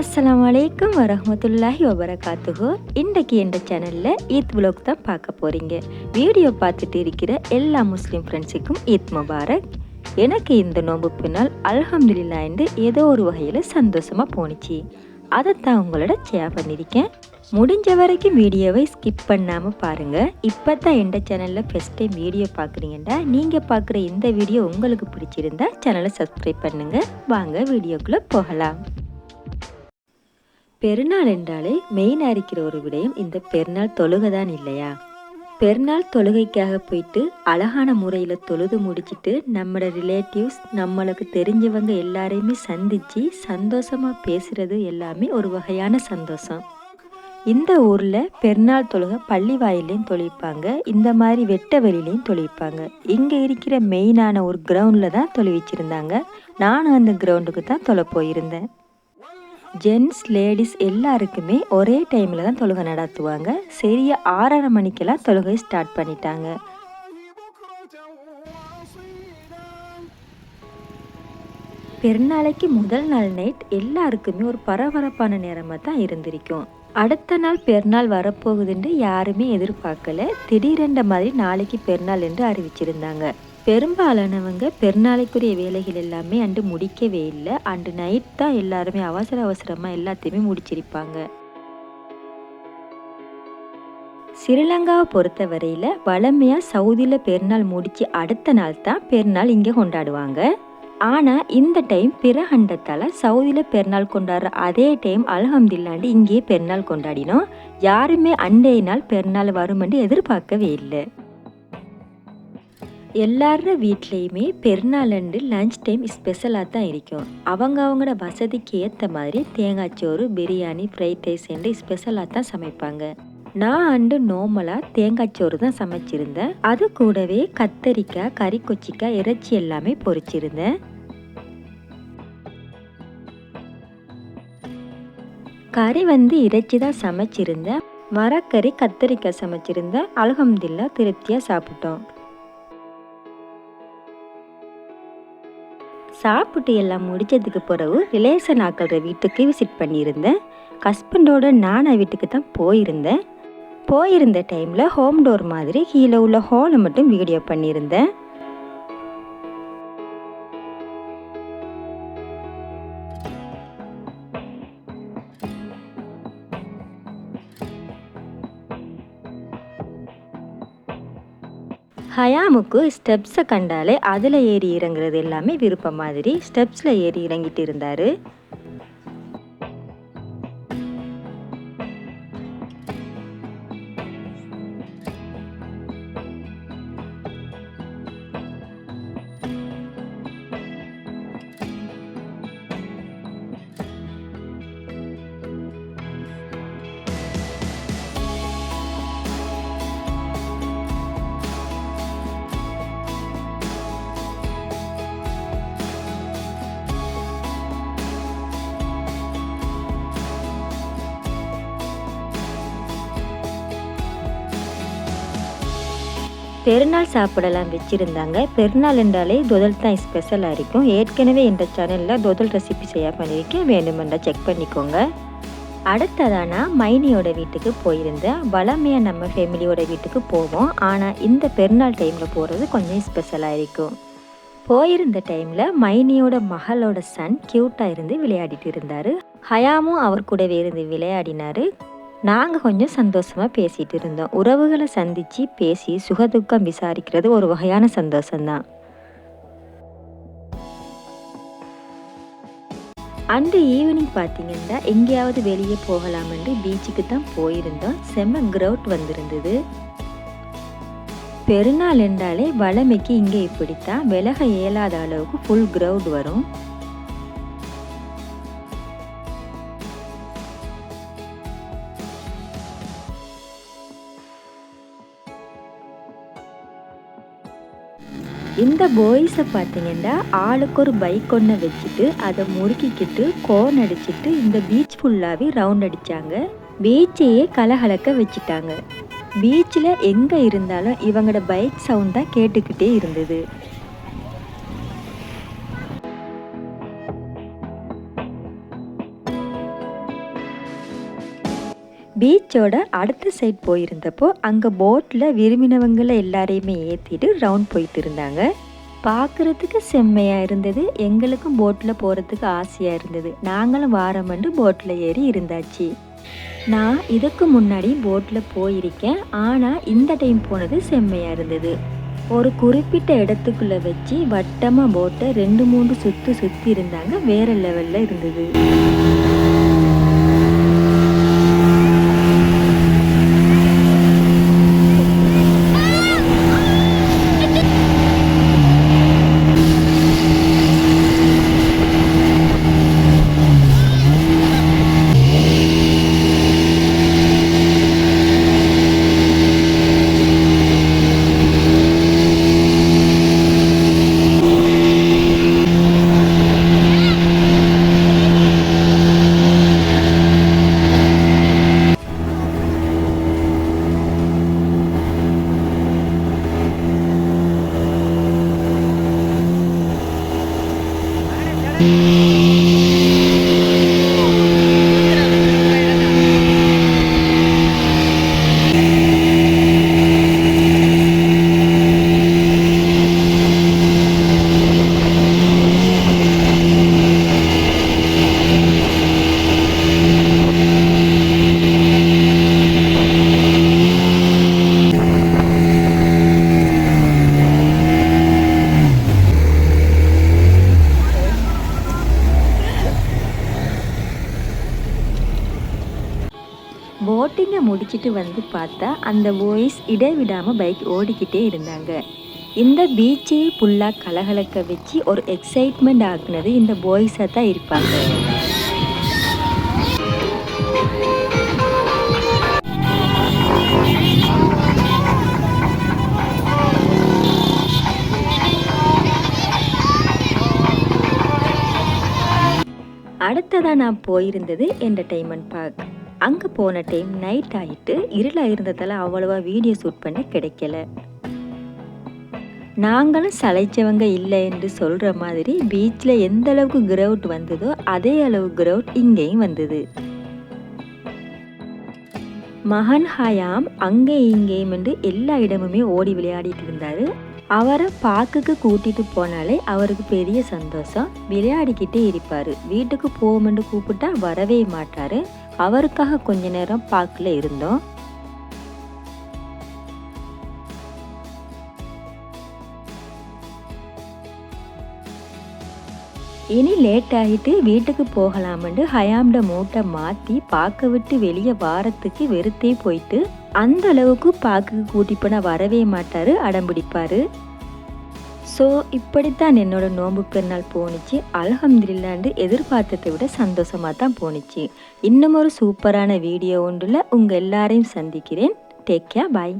அஸ்லாம் வலைக்கம் வரமத்துல்லாஹி வபரகாத்துகோ இன்றைக்கு என்ற சேனலில் ஈத் விலாக் தான் பார்க்க போகிறீங்க வீடியோ பார்த்துட்டு இருக்கிற எல்லா முஸ்லீம் ஃப்ரெண்ட்ஸுக்கும் ஈத் முபாரக். எனக்கு இந்த நோம்பு பின்னால் அல்ஹம்துலில்லாண்டு ஏதோ ஒரு வகையில் சந்தோஷமாக போணுச்சு. அதை தான் உங்களோட ஷேர் பண்ணியிருக்கேன். முடிஞ்ச வரைக்கும் வீடியோவை ஸ்கிப் பண்ணாமல் பாருங்கள் இப்போ தான் எந்த சேனலில் ஃபஸ்ட் டைம் வீடியோ பார்க்குறீங்கன்னா நீங்கள் பார்க்குற இந்த வீடியோ உங்களுக்கு பிடிச்சிருந்தா சேனலை சப்ஸ்கிரைப் பண்ணுங்கள் வாங்க வீடியோக்குள்ளே போகலாம். பெருநாள் என்றாலே மெயினாக அரிக்கிற ஒரு விடயம் இந்த பெருநாள் தொழுகை தான் இல்லையா? பெருநாள் தொழுகைக்காக போயிட்டு அழகான முறையில் தொழுது முடிச்சுட்டு நம்மளோட ரிலேட்டிவ்ஸ் நம்மளுக்கு தெரிஞ்சவங்க எல்லாரையுமே சந்தித்து சந்தோஷமாக பேசுகிறது எல்லாமே ஒரு வகையான சந்தோஷம். இந்த ஊரில் பெருநாள் தொழுகை பள்ளி வாயிலையும் தொழிப்பாங்க இந்த மாதிரி வெட்ட வெளியிலையும் தொழிப்பாங்க இங்கே இருக்கிற மெயினான ஒரு கிரவுண்டில் தான் தொழுவிச்சிருந்தாங்க நானும் அந்த கிரவுண்டுக்கு தான் தொலை போயிருந்தேன். ஜென்ஸ் லேடிஸ் எல்லாருக்குமே ஒரே டைமில் தான் தொழுகை நடத்துவாங்க. சரியாக ஆறரை மணிக்கெல்லாம் தொழுகை ஸ்டார்ட் பண்ணிட்டாங்க. பெருநாளைக்கு முதல் நாள் நைட் எல்லாருக்குமே ஒரு பரபரப்பான நேரமாக தான் இருந்திருக்கும். அடுத்த நாள் பெருநாள் வரப்போகுதுன்னு யாருமே எதிர்பார்க்கல. திடீரென்ற மாதிரி நாளைக்கு பெருநாள் என்று அறிவிச்சிருந்தாங்க. பெரும்பாலானவங்க பெருநாளைக்குரிய வேலைகள் எல்லாமே அன்று முடிக்கவே இல்லை. அன்று நைட் தான் எல்லாருமே அவசர அவசரமாக எல்லாத்தையுமே முடிச்சிருப்பாங்க. ஸ்ரீலங்காவை பொறுத்த வரையில் வளமையாக சவுதியில் பெருநாள் முடித்து அடுத்த நாள் தான் பெருநாள் இங்கே கொண்டாடுவாங்க. ஆனால் இந்த டைம் பிறஹண்டத்தால் சவுதியில் பெருநாள் கொண்டாடுற அதே டைம் அலஹம்தில்லாண்டு இங்கேயே பெருநாள் கொண்டாடினோம். யாருமே அண்டைய நாள் பெருநாள் வருமென்று எதிர்பார்க்கவே இல்லை. எல்லார வீட்லேயுமே பெருநாளண்டு லஞ்ச் டைம் ஸ்பெஷலாக தான் இருக்கும். அவங்க அவங்களோட வசதிக்கு ஏற்ற மாதிரி தேங்காய் சோறு பிரியாணி ஃப்ரைட் ரைஸ் என்று ஸ்பெஷலாக தான் சமைப்பாங்க. நான் அண்டு நார்மலாக தேங்காய் சோறு தான் சமைச்சிருந்தேன். அது கூடவே கத்தரிக்காய் கறி கொச்சிக்காய் இறைச்சி எல்லாமே பொறிச்சிருந்தேன் கறி வந்து இறைச்சி தான் சமைச்சிருந்தேன். மரக்கறி கத்தரிக்காய் சமைச்சிருந்தேன். அலகம்தில்லா திருப்தியாக சாப்பிட்டோம். சாப்பிட்டு எல்லாம் முடிச்சதுக்கு பிறகு ரிலேஷன் ஆக்கிற வீட்டுக்கு விசிட் பண்ணியிருந்தேன். ஹஸ்பண்டோட நானா வீட்டுக்கு தான் போயிருந்தேன். போயிருந்த டைமில் ஹோம் டோர் மாதிரி கீழே உள்ள ஹாலை மட்டும் வீடியோ பண்ணியிருந்தேன். ஹயாமுக்கு ஸ்டெப்ஸை கண்டாலே அதில் ஏறி இறங்குறது எல்லாமே விருப்பம் மாதிரி ஸ்டெப்ஸில் ஏறி இறங்கிட்டு இருந்தார். பெருநாள் சாப்பிடலாம் வச்சுருந்தாங்க. பெருநாள் என்றாலே தொதல் தான் ஸ்பெஷலாக இருக்கும். ஏற்கனவே இந்த சேனலில் தொதல் ரெசிபி செய்ய பண்ணியிருக்கேன். வேணுமென்றா செக் பண்ணிக்கோங்க. அடுத்ததானா மைனியோட வீட்டுக்கு போயிருந்தேன். வளமையாக நம்ம ஃபேமிலியோட வீட்டுக்கு போவோம். ஆனால் இந்த பெருநாள் டைமில் போகிறது கொஞ்சம் ஸ்பெஷலாக இருக்கும். போயிருந்த டைமில் மைனியோட மகளோட சன் க்யூட்டாக இருந்து விளையாடிட்டு இருந்தார். ஹயாமும் அவர் கூடவே இருந்து விளையாடினார். நாங்கள் கொஞ்சம் சந்தோஷமாக பேசிகிட்டு இருந்தோம். உறவுகளை சந்தித்து பேசி சுகதுக்கம் விசாரிக்கிறது ஒரு வகையான சந்தோஷம்தான். அன்று ஈவினிங் பார்த்தீங்கன்னா எங்கேயாவது வெளியே போகலாமென்று பீச்சுக்கு தான் போயிருந்தோம். செம்ம கிரவுட் வந்திருந்தது. பெருநாள் என்றாலே வளமைக்கு இங்கே இப்படித்தான். விலக இயலாத அளவுக்கு ஃபுல் கிரவுட் வரும். இந்த பாய்ஸை பார்த்தீங்கன்னா ஆளுக்கு ஒரு பைக் ஒன்று வச்சுட்டு அதை முறுக்கிக்கிட்டு கோன் அடிச்சிட்டு இந்த பீச் ஃபுல்லாகவே ரவுண்ட் அடித்தாங்க பீச்சையே கலகலக்க வச்சுட்டாங்க. பீச்சில் எங்கே இருந்தாலும் இவங்களோட பைக் சவுண்ட் தான் கேட்டுக்கிட்டே இருந்தது. பீச்சோட அடுத்த சைட் போயிருந்தப்போ அங்கே போட்டில் விரும்பினவங்களை எல்லாரையுமே ஏற்றிட்டு ரவுண்ட் போயிட்டு இருந்தாங்க. பார்க்குறதுக்கு செம்மையாக இருந்தது. எங்களுக்கும் போட்டில் போகிறதுக்கு ஆசையாக இருந்தது. நாங்களும் வாரமண்டு போட்டில் ஏறி இருந்தாச்சு. நான் இதுக்கு முன்னாடி போட்டில் போயிருக்கேன். ஆனால் இந்த டைம் போனது செம்மையாக இருந்தது. ஒரு குறிப்பிட்ட இடத்துக்குள்ளே வச்சு வட்டமாக போட்டை ரெண்டு மூணு சுற்று சுற்றி இருந்தாங்க. வேறு லெவலில் இருந்தது. போட்டிங்கை வந்து பார்த்தா அந்த பாய்ஸ் இடைவிடாமல் பைக் ஓடிக்கிட்டே இருந்தாங்க. இந்த பீச்சையே ஃபுல்லாக கலகலக்க வச்சு ஒரு எக்ஸைட்மெண்ட் ஆக்குனது இந்த பாய்ஸாக தான் இருப்பாங்க. அடுத்ததாக நான் போயிருந்தது என்டர்டெயின்மெண்ட் பார்க் அங்கே போன டைம் நைட் ஆகிட்டு இருளாக இருந்ததால் அவ்வளோவா வீடியோ ஷூட் பண்ண கிடைக்கல. நாங்களும் சளைச்சவங்க இல்லை என்று சொல்கிற மாதிரி பீச்சில் எந்த அளவுக்கு கிரவுட் வந்ததோ அதே அளவு கிரவுட் இங்கேயும் வந்தது. மகன் ஹயாம் அங்கே இங்கேயும் என்று எல்லா இடமுமே ஓடி விளையாடிட்டு இருந்தார். அவரை பார்க்குக்கு கூட்டிட்டு போனாலே அவருக்கு பெரிய சந்தோஷம். விளையாடிக்கிட்டே இருப்பார். வீட்டுக்கு போகுமென்று கூப்பிட்டா வரவே மாட்டார். அவருக்காக கொஞ்ச நேரம் பார்க்கல இருந்தோம். இனி லேட் ஆகிட்டு வீட்டுக்கு போகலாம்னு ஹயாம்ட மூட்டை மாற்றி பார்க்க விட்டு வெளியே வாரத்துக்கு வெறுத்தே போயிட்டு அந்த அளவுக்கு பாக்குக்கு கூட்டி போனால் வரவே மாட்டார் அடம்பிடிப்பார் ஸோ இப்படித்தான் என்னோட நோன்பு பெருநாள் போணுச்சு. அல்ஹம்துலில்லாண்டு எதிர்பார்த்ததை விட சந்தோஷமாக தான் போணுச்சு. இன்னும் ஒரு சூப்பரான வீடியோ ஒன்றில் உங்கள் எல்லாரையும் சந்திக்கிறேன். Take care bye